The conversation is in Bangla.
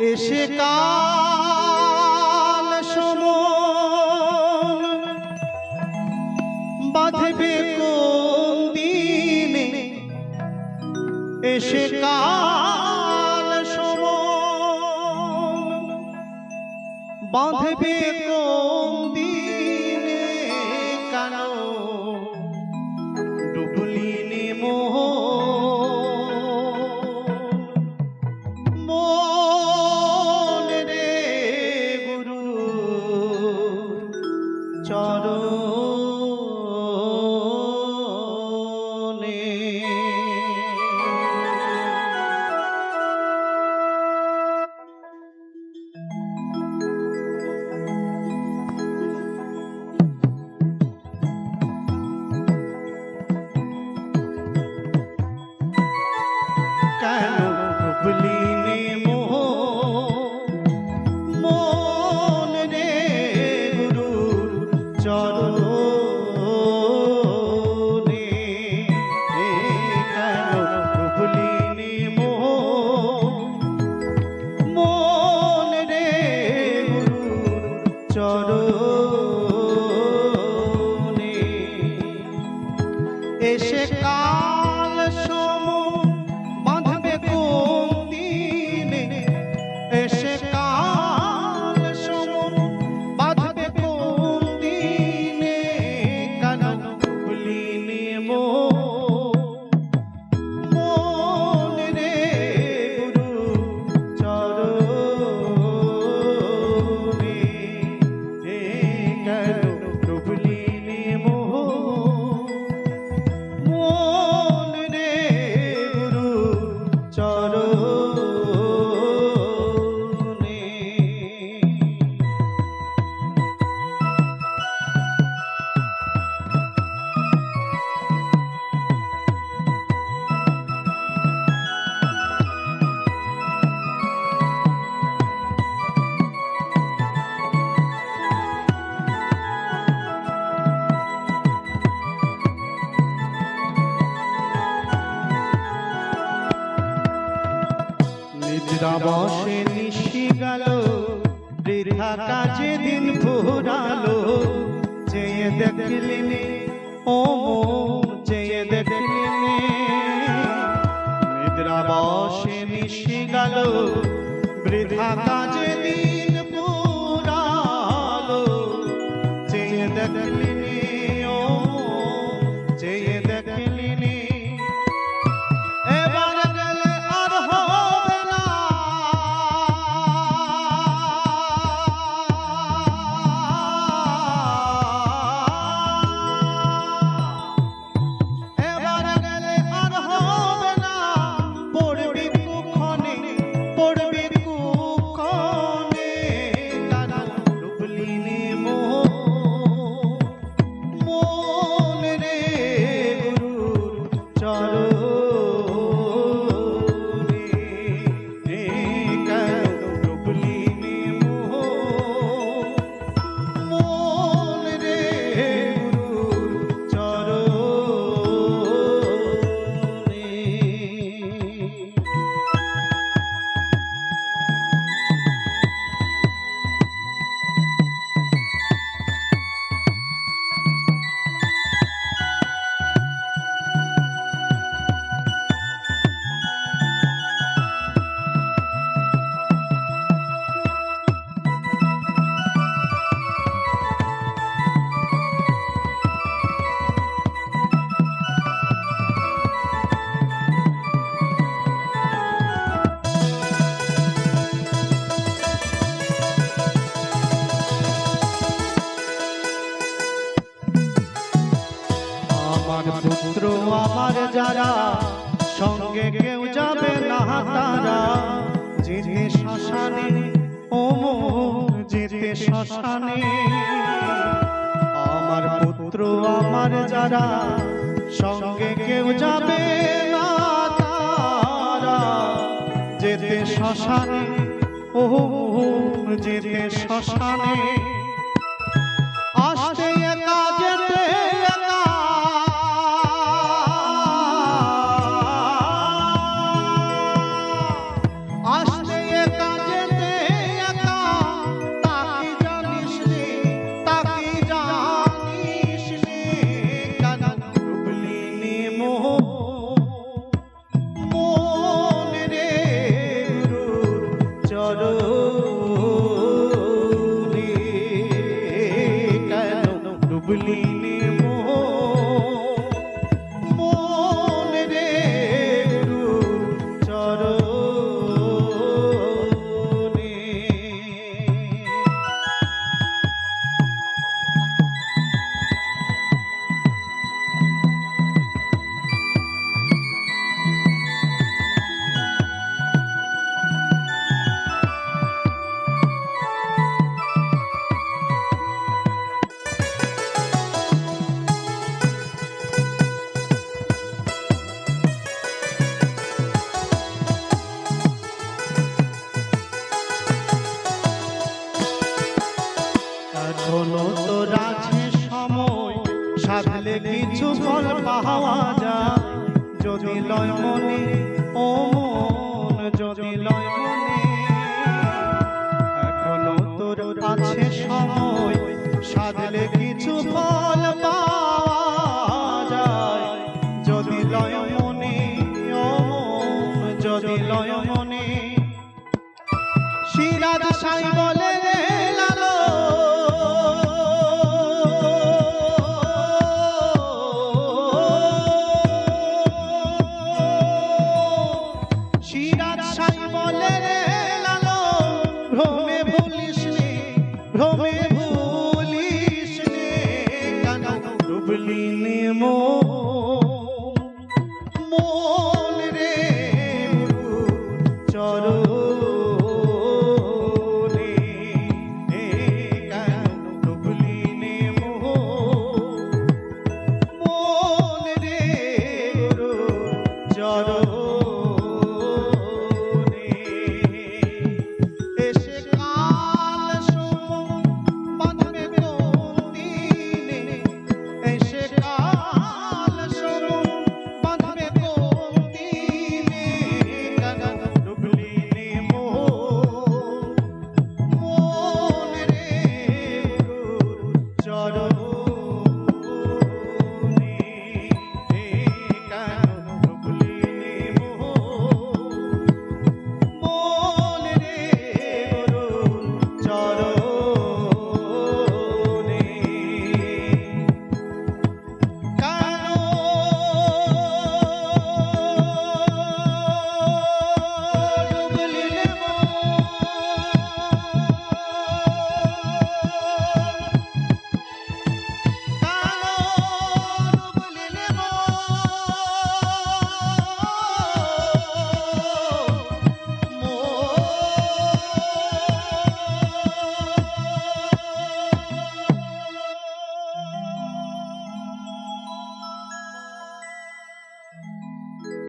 এসে কাল সমন বাঁধবে কোন দিনে এসে কাল সমন বাঁধবে কোন দিনে বসে নিশি গেল, বৃথা কাজে দিন ফুরালো। চেয়ে দেখলিনি, ও চেয়ে দেখলিনি। নিদ্রা বসে নিশি গেল, বৃথা কাজে দিন তারা যেতে শ্মশানে, ও যেতে শ্মশানে। আমার পুত্র, আমার যারা, সঙ্গে কেউ যাবে না তারা। যেতে শ্মশানে, ও যেতে শ্মশানে। আসতে একা যেতে চরণে কেন ডুবলি? এখনও তো আছে সময়। সাধলে কিছু ফল পাওয়া যায়। যদি লয় মনে, ও মন, যদি লয় মনে, এখনও তোর আছে সময়। ডুবলি নে